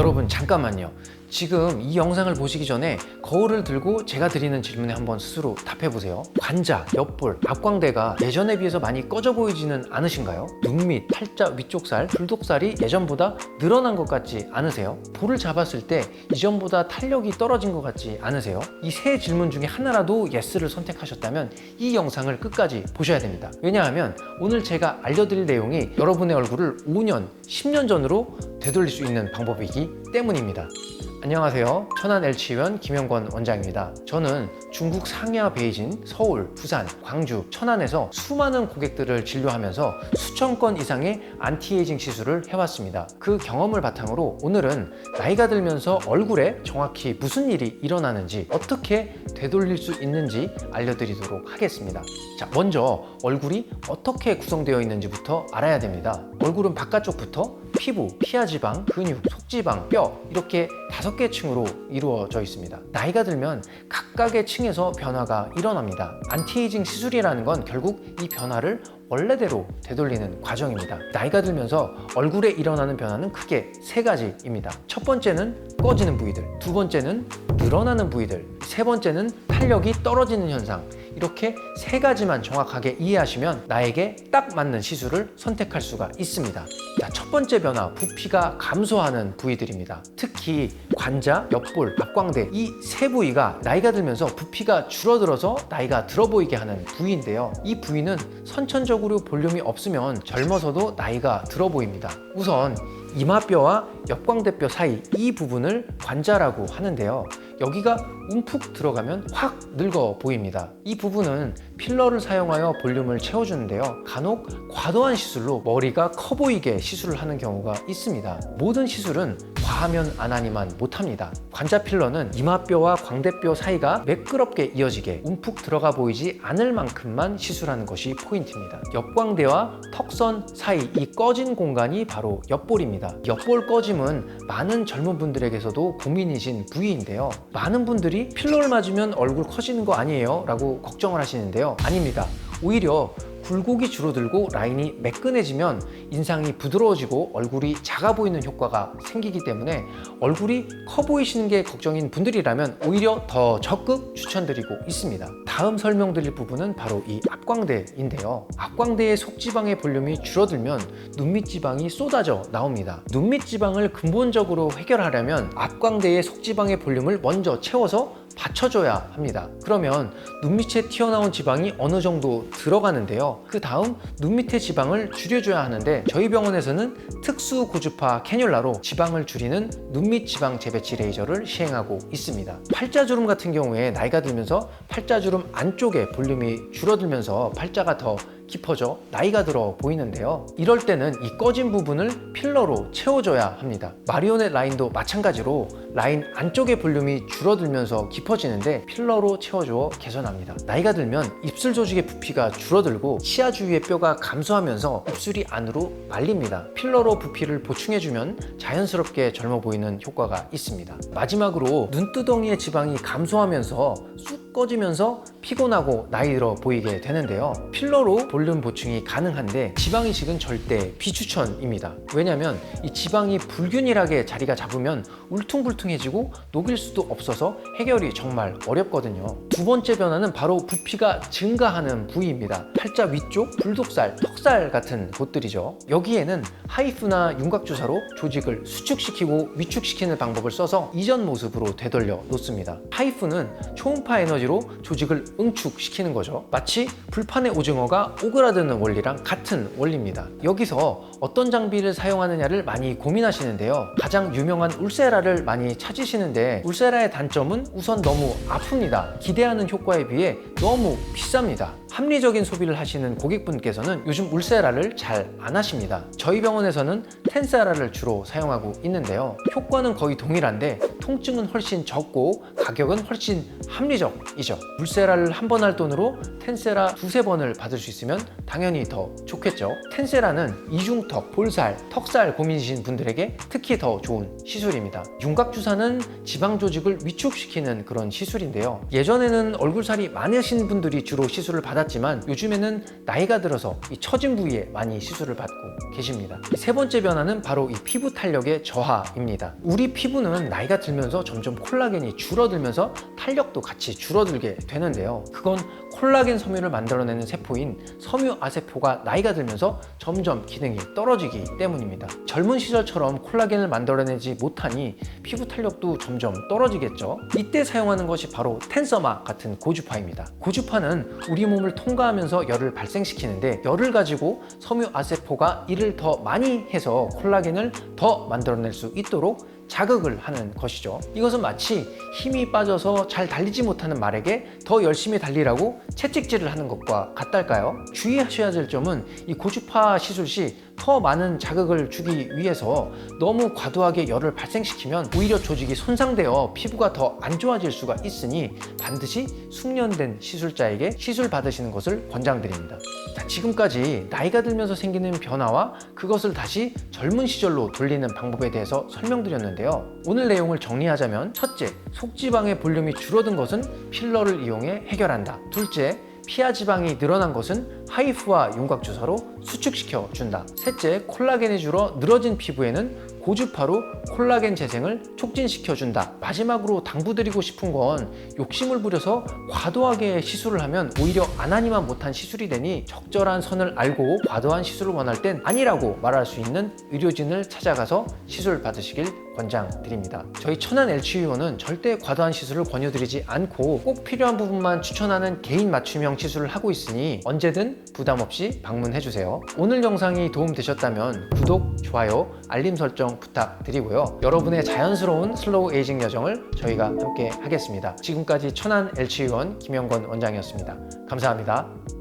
여러분 잠깐만요. 지금 이 영상을 보시기 전에 거울을 들고 제가 드리는 질문에 한번 스스로 답해 보세요. 관자, 옆볼, 앞광대가 예전에 비해서 많이 꺼져 보이지는 않으신가요? 눈 밑, 팔자 위쪽 살, 불독살이 예전보다 늘어난 것 같지 않으세요? 볼을 잡았을 때 이전보다 탄력이 떨어진 것 같지 않으세요? 이 세 질문 중에 하나라도 예스를 선택하셨다면 이 영상을 끝까지 보셔야 됩니다. 왜냐하면 오늘 제가 알려드릴 내용이 여러분의 얼굴을 5년, 10년 전으로 되돌릴 수 있는 방법이기 때문입니다. 안녕하세요. 천안 LC원 김영권 원장입니다. 저는 중국 상야, 베이징, 서울, 부산, 광주, 천안에서 수많은 고객들을 진료하면서 수천 건 이상의 안티에이징 시술을 해왔습니다. 그 경험을 바탕으로 오늘은 나이가 들면서 얼굴에 정확히 무슨 일이 일어나는지 어떻게 되돌릴 수 있는지 알려드리도록 하겠습니다. 자, 먼저 얼굴이 어떻게 구성되어 있는지부터 알아야 됩니다. 얼굴은 바깥쪽부터 피부, 피하 지방, 근육, 속지방, 뼈 이렇게 다섯 개 층으로 이루어져 있습니다. 나이가 들면 각각의 층에서 변화가 일어납니다. 안티에이징 시술이라는 건 결국 이 변화를 원래대로 되돌리는 과정입니다. 나이가 들면서 얼굴에 일어나는 변화는 크게 세 가지입니다. 첫 번째는 꺼지는 부위들, 두 번째는 늘어나는 부위들, 세 번째는 탄력이 떨어지는 현상. 이렇게 세 가지만 정확하게 이해하시면 나에게 딱 맞는 시술을 선택할 수가 있습니다. 자, 첫 번째 변화, 부피가 감소하는 부위들입니다. 특히 관자, 옆볼, 앞광대 이 세 부위가 나이가 들면서 부피가 줄어들어서 나이가 들어 보이게 하는 부위인데요. 이 부위는 선천적으로 볼륨이 없으면 젊어서도 나이가 들어 보입니다. 우선 이마뼈와 옆광대뼈 사이 이 부분을 관자라고 하는데요. 여기가 움푹 들어가면 확 늙어 보입니다. 이 부분은 필러를 사용하여 볼륨을 채워주는데요. 간혹 과도한 시술로 머리가 커 보이게 시술을 하는 경우가 있습니다. 모든 시술은 과하면 안 하니만 못합니다. 관자 필러는 이마뼈와 광대뼈 사이가 매끄럽게 이어지게 움푹 들어가 보이지 않을 만큼만 시술하는 것이 포인트입니다. 옆광대와 턱선 사이 이 꺼진 공간이 바로 옆볼입니다. 옆볼 꺼짐은 많은 젊은 분들에게서도 고민이신 부위인데요. 많은 분들이 필러를 맞으면 얼굴 커지는 거 아니에요? 라고 걱정을 하시는데요. 아닙니다. 오히려 굴곡이 줄어들고 라인이 매끈해지면 인상이 부드러워지고 얼굴이 작아 보이는 효과가 생기기 때문에 얼굴이 커 보이시는 게 걱정인 분들이라면 오히려 더 적극 추천드리고 있습니다. 다음 설명드릴 부분은 바로 이 앞광대인데요. 앞광대의 속지방의 볼륨이 줄어들면 눈밑 지방이 쏟아져 나옵니다. 눈밑 지방을 근본적으로 해결하려면 앞광대의 속지방의 볼륨을 먼저 채워서 받쳐줘야 합니다. 그러면 눈 밑에 튀어나온 지방이 어느 정도 들어가는데요. 그 다음 눈 밑의 지방을 줄여줘야 하는데 저희 병원에서는 특수 고주파 캐뉼라로 지방을 줄이는 눈 밑 지방 재배치 레이저를 시행하고 있습니다. 팔자주름 같은 경우에 나이가 들면서 팔자주름 안쪽에 볼륨이 줄어들면서 팔자가 더 깊어져 나이가 들어 보이는데요. 이럴 때는 이 꺼진 부분을 필러로 채워줘야 합니다. 마리오넷 라인도 마찬가지로 라인 안쪽의 볼륨이 줄어들면서 깊어지는데 필러로 채워주어 개선합니다. 나이가 들면 입술 조직의 부피가 줄어들고 치아 주위의 뼈가 감소하면서 입술이 안으로 말립니다. 필러로 부피를 보충해주면 자연스럽게 젊어 보이는 효과가 있습니다. 마지막으로 눈두덩이의 지방이 감소하면서 쑥 꺼지면서 피곤하고 나이 들어 보이게 되는데요. 필러로 볼륨 보충이 가능한데 지방 이식은 절대 비추천입니다. 왜냐하면 이 지방이 불균일하게 자리가 잡으면 울퉁불퉁해지고 녹일 수도 없어서 해결이 정말 어렵거든요. 두 번째 변화는 바로 부피가 증가하는 부위입니다. 팔자 위쪽, 불독살, 턱살 같은 곳들이죠. 여기에는 하이프나 윤곽 주사로 조직을 수축시키고 위축시키는 방법을 써서 이전 모습으로 되돌려 놓습니다. 하이프는 초음파 에너지로 조직을 응축시키는 거죠. 마치 불판의 오징어가 오그라드는 원리랑 같은 원리입니다. 여기서 어떤 장비를 사용하느냐를 많이 고민하시는데요. 가장 유명한 울세라를 많이 찾으시는데 울세라의 단점은 우선 너무 아픕니다. 기대하는 효과에 비해 너무 비쌉니다. 합리적인 소비를 하시는 고객분께서는 요즘 울세라를 잘 안 하십니다. 저희 병원에서는 텐세라를 주로 사용하고 있는데요. 효과는 거의 동일한데 통증은 훨씬 적고 가격은 훨씬 합리적이죠. 울세라를 한 번 할 돈으로 텐세라 두세 번을 받을 수 있으면 당연히 더 좋겠죠. 텐세라는 이중턱, 볼살, 턱살 고민이신 분들에게 특히 더 좋은 시술입니다. 윤곽 주사는 지방 조직을 위축시키는 그런 시술인데요. 예전에는 얼굴살이 많으신 분들이 주로 시술을 받았 많았지만 요즘에는 나이가 들어서 이 처진 부위에 많이 시술을 받고 계십니다. 세 번째 변화는 바로 이 피부 탄력의 저하입니다. 우리 피부는 나이가 들면서 점점 콜라겐이 줄어들면서 탄력도 같이 줄어들게 되는데요. 그건 콜라겐 섬유를 만들어내는 세포인 섬유 아세포가 나이가 들면서 점점 기능이 떨어지기 때문입니다. 젊은 시절처럼 콜라겐을 만들어내지 못하니 피부 탄력도 점점 떨어지겠죠. 이때 사용하는 것이 바로 텐서마 같은 고주파입니다. 고주파는 우리 몸을 통과하면서 열을 발생시키는데 열을 가지고 섬유 아세포가 이를 더 많이 해서 콜라겐을 더 만들어낼 수 있도록 자극을 하는 것이죠. 이것은 마치 힘이 빠져서 잘 달리지 못하는 말에게 더 열심히 달리라고 채찍질을 하는 것과 같달까요? 주의하셔야 될 점은 이 고주파 시술 시 더 많은 자극을 주기 위해서 너무 과도하게 열을 발생시키면 오히려 조직이 손상되어 피부가 더 안 좋아질 수가 있으니 반드시 숙련된 시술자에게 시술 받으시는 것을 권장드립니다. 자, 지금까지 나이가 들면서 생기는 변화와 그것을 다시 젊은 시절로 돌리는 방법에 대해서 설명드렸는데요. 오늘 내용을 정리하자면 첫째, 속지방의 볼륨이 줄어든 것은 필러를 이용해 해결한다. 둘째, 피하 지방이 늘어난 것은 하이프와 윤곽 주사로 수축시켜 준다. 셋째, 콜라겐이 줄어 늘어진 피부에는 고주파로 콜라겐 재생을 촉진시켜 준다. 마지막으로 당부드리고 싶은 건 욕심을 부려서 과도하게 시술을 하면 오히려 안 하니만 못한 시술이 되니 적절한 선을 알고 과도한 시술을 원할 땐 아니라고 말할 수 있는 의료진을 찾아가서 시술 받으시길 권장드립니다. 저희 천안 LCU원은 절대 과도한 시술을 권유드리지 않고 꼭 필요한 부분만 추천하는 개인 맞춤형 시술을 하고 있으니 언제든 부담 없이 방문해 주세요. 오늘 영상이 도움되셨다면 구독, 좋아요, 알림 설정 부탁드리고요. 여러분의 자연스러운 슬로우 에이징 여정을 저희가 함께 하겠습니다. 지금까지 천안 LCU원 김영건 원장이었습니다. 감사합니다.